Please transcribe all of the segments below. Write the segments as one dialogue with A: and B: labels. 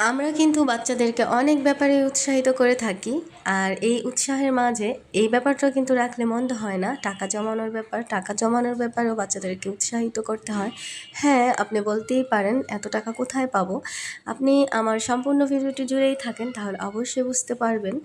A: আমরা কিন্তু বাচ্চাদেরকে অনেক ব্যাপারে উৎসাহিত করে থাকি। আর এই উৎসাহের মাঝে এই ব্যাপারটা কিন্তু রাখলে মন্দ হয় না। টাকা জমানোর ব্যাপার, টাকা জমানোর ব্যাপারেও বাচ্চাদেরকে উৎসাহিত করতে হয়। হ্যাঁ আপনি বলতেই পারেন, এত টাকা কোথায় পাবো? আপনি আমার সম্পূর্ণ ভিডিওটি জুড়েই থাকেন, তাহলে অবশ্যই বুঝতে পারবেন।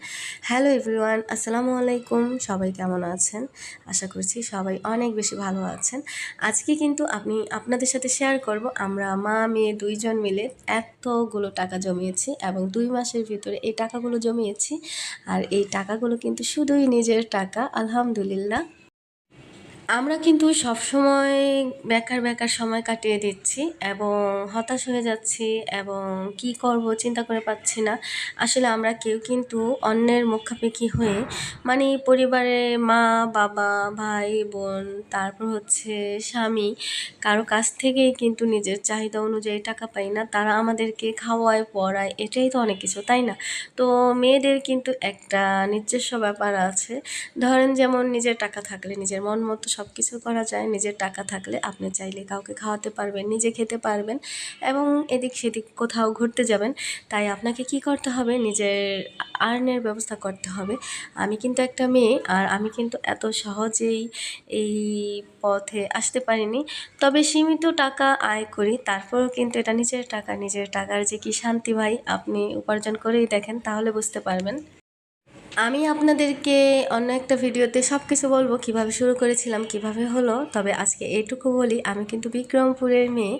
A: হ্যালো এভরিওয়ান, আসসালামু আলাইকুম। সবাই কেমন আছেন? আশা করছি সবাই অনেক বেশি ভালো আছেন। আজকে কিন্তু আপনি আপনাদের সাথে শেয়ার করব, আমরা মা, মেয়ে দুইজন মিলে এতগুলো টাকা জমিয়েছি এবং দুই মাসের ভিতরে এই টাকাগুলো জমিয়েছি। আর এই টাকাগুলো কিন্তু শুধুই নিজের টাকা আলহামদুলিল্লাহ। আমরা কিন্তু সবসময় বেকার বেকার সময় কাটিয়ে দিচ্ছি এবং হতাশ হয়ে যাচ্ছি এবং কি করব চিন্তা করে পাচ্ছি না। আসলে আমরা কেউ কিন্তু অন্যের মুখাপেক্ষি হয়ে মানে পরিবারে মা, বাবা, ভাই, বোন, তারপর হচ্ছে স্বামী কারও কাছ থেকেই কিন্তু নিজের চাহিদা অনুযায়ী টাকা পাই না। তারা আমাদেরকে খাওয়ায়, পড়ায়, এটাই তো অনেক কিছু, তাই না? তো মেয়েদের কিন্তু একটা নিজস্ব ব্যাপার আছে। ধরেন যেমন নিজের টাকা থাকলে নিজের মন মতো সব কিছু করা যায়, নিজের টাকা থাকলে আপনি চাইলে কাউকে খাওয়াতে পারবেন, নিজে খেতে পারবেন এবং এদিক সেদিক কোথাও ঘুরতে যাবেন। তাই আপনাকে কি করতে হবে? নিজের আর্নের ব্যবস্থা করতে হবে। আমি কিন্তু একটা মেয়ে আর আমি কিন্তু এত সহজেই এই পথে আসতে পারিনি। তবে সীমিত টাকা আয় করি, তারপরেও কিন্তু এটা নিজের টাকা, নিজের টাকার যে কি শান্তি ভাই আপনি উপার্জন করেই দেখেন, তাহলে বুঝতে পারবেন। আমি আপনাদেরকে অন্য একটা ভিডিওতে সব কিছু বলব, কীভাবে শুরু করেছিলাম, কীভাবে হলো। তবে আজকে এইটুকু বলি, আমি কিন্তু বিক্রমপুরের মেয়ে।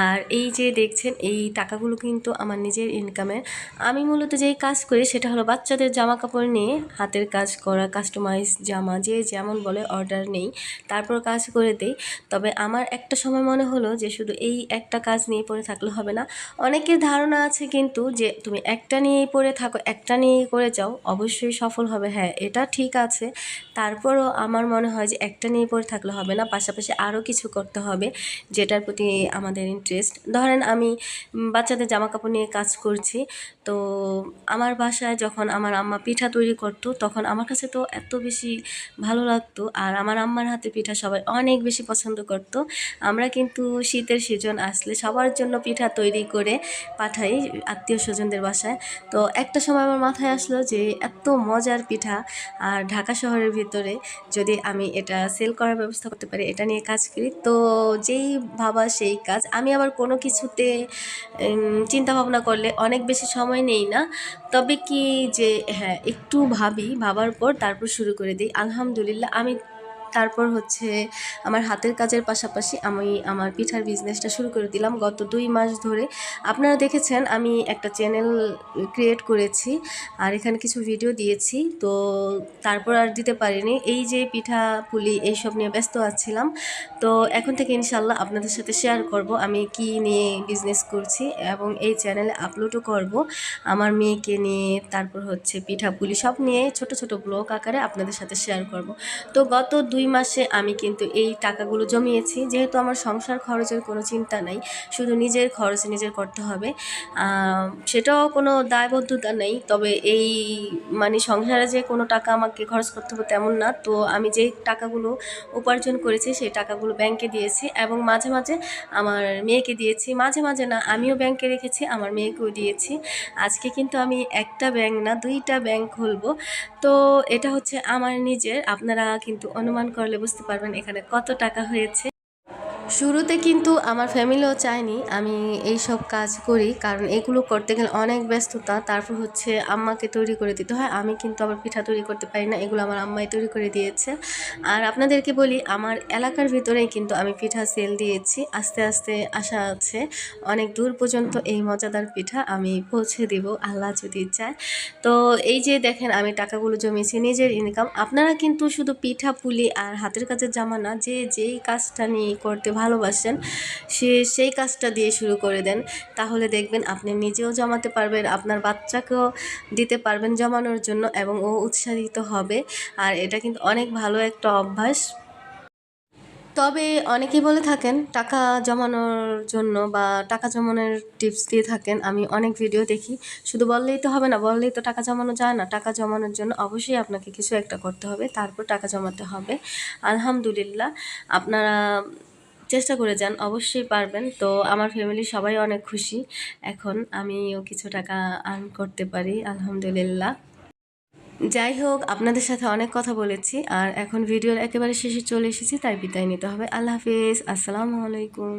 A: আর এই যে দেখছেন, এই টাকাগুলো কিন্তু আমার নিজের ইনকামের আমি মূলত যেই কাজ করি, সেটা হলো বাচ্চাদের জামা কাপড় নিয়ে হাতের কাজ করা কাস্টমাইজ জামা, যে যেমন বলে অর্ডার নেই, তারপর কাজ করে দেই। তবে আমার একটা সময় মনে হলো যে শুধু এই একটা কাজ নিয়ে পড়ে থাকলে হবে না। অনেকের ধারণা আছে কিন্তু যে তুমি একটা নিয়েই পড়ে থাকো, একটা নিয়েই করে যাও অবশ্যই সফল হবে হ্যাঁ এটা ঠিক আছে। তারপরও আমার মনে হয় যে একটা নিয়ে পড়ে থাকলে হবে না, পাশাপাশি আরও কিছু করতে হবে যেটার প্রতি আমাদের ইন্টারেস্ট ধরেন আমি বাচ্চাদের জামা কাপড় নিয়ে কাজ করছি, তো আমার বাসায় যখন আমার আম্মা পিঠা তৈরি করতো, তখন আমার কাছে তো এত বেশি ভালো লাগতো, আর আমার আম্মার হাতে পিঠা সবাই অনেক বেশি পছন্দ করতো। আমরা কিন্তু শীতের সিজন আসলে সবার জন্য পিঠা তৈরি করে পাঠাই আত্মীয় স্বজনদের বাসায়। তো একটা সময় আমার মাথায় আসলো যে এত মজার পিঠা আর ঢাকা শহরের ভিতরে যদি আমি এটা সেল করার ব্যবস্থা করতে পারি, এটা নিয়ে কাজ করি, তো যেই ভাবা সেই কাজ। আমি আবার কোনো কিছুতে চিন্তা ভাবনা করলে অনেক বেশি সময় নেই না। তবে কি যে হ্যাঁ একটু ভাবি, ভাবার পর তারপর শুরু করে দিই। আলহামদুলিল্লাহ, আমি তারপর হচ্ছে আমার হাতের কাজের পাশাপাশি আমি আমার পিঠার বিজনেসটা শুরু করে দিলাম গত দুই মাস ধরে। আপনারা দেখেছেন আমি একটা চ্যানেল ক্রিয়েট করেছি আর এখানে কিছু ভিডিও দিয়েছি। তো তারপর আর দিতে পারিনি। এই যে পিঠা, পুলি এইসব নিয়ে ব্যস্ত আছিলাম। তো এখন থেকে ইনশাল্লাহ আপনাদের সাথে শেয়ার করব আমি কি নিয়ে বিজনেস করছি এবং এই চ্যানেলে আপলোডও করব। আমার মেয়েকে নিয়ে, তারপর হচ্ছে পিঠা, পুলি সব নিয়ে ছোট ছোট ব্লগ আকারে আপনাদের সাথে শেয়ার করব। তো গত দুই দুই মাসে আমি কিন্তু এই টাকাগুলো জমিয়েছি। যেহেতু আমার সংসার খরচের কোনো চিন্তা নাই, শুধু নিজের খরচ নিজের করতে হবে। সেটাও কোনো দায়বদ্ধতা নেই, তবে এই মানে সংসারে যে কোনো টাকা আমাকে খরচ করতে হবে তেমন না। তো আমি যে টাকাগুলো উপার্জন করেছি, সেই টাকাগুলো ব্যাংকে দিয়েছি এবং মাঝে মাঝে আমার মেয়েকে দিয়েছি। মাঝে মাঝে না, আমিও ব্যাংকে রেখেছি, আমার মেয়েকেও দিয়েছি। আজকে কিন্তু আমি একটা ব্যাংক না, দুইটা ব্যাংক খুলবো। তো এটা হচ্ছে আমার নিজের, আপনারা কিন্তু অনুমান করলে বুঝতে পারবেন এখানে কত টাকা হয়েছে। শুরুতে কিন্তু আমার ফ্যামিলিও চায়নি, আমি এই সব কাজ করি, কারণ এগুলো করতে গেলে অনেক ব্যস্ততা, তারপর হচ্ছে আম্মাকে তৈরি করে দিতে হয়, আমি কিন্তু আবার পিঠা তৈরি করতে পারি না, এগুলো আমার আম্মাই তৈরি করে দিয়েছে। আর আপনাদেরকে বলি, আমার এলাকার ভিতরেই কিন্তু আমি পিঠা সেল দিয়েছি, আস্তে আস্তে আশা আছে অনেক দূর পর্যন্ত এই মজাদার পিঠা আমি পৌঁছে দিব, আল্লাহ যদি চায়। তো এই যে দেখেন, আমি টাকাগুলো জমিয়েছি, নিজের ইনকাম আপনারা কিন্তু শুধু পিঠা পুলি আর হাতের কাজের জামা না যে যেই কাজটা নিয়ে করতে ভালোবাসেন, সে সেই কাজটা দিয়ে শুরু করে দেন। তাহলে দেখবেন আপনি নিজেও জমাতে পারবেন, আপনার বাচ্চাকেও দিতে পারবেন জমানোর জন্য এবং ও উৎসাহিত হবে। আর এটা কিন্তু অনেক ভালো একটা অভ্যাস। তবে অনেকেই বলে থাকেন, টাকা জমানোর জন্য বা টাকা জমানোর টিপস দিয়ে থাকেন। আমি অনেক ভিডিও দেখি, শুধু বললেই তো হবে না, বললেই তো টাকা জমানো যায় না। টাকা জমানোর জন্য অবশ্যই আপনাকে কিছু একটা করতে হবে, তারপর টাকা জমাতে হবে। আলহামদুলিল্লাহ, আপনারা চেষ্টা করে যান, অবশ্যই পারবেন। তো আমার ফ্যামিলি সবাই অনেক খুশি। এখন আমিও কিছু টাকা আর্ন করতে পারি, আলহামদুলিল্লাহ। যাই হোক, আপনাদের সাথে অনেক কথা বলেছি আর এখন ভিডিওর একেবারে শেষে চলে এসেছি, তাই বিদায় নিতে হবে। আল্লাহ হাফিজ, আসসালামু আলাইকুম।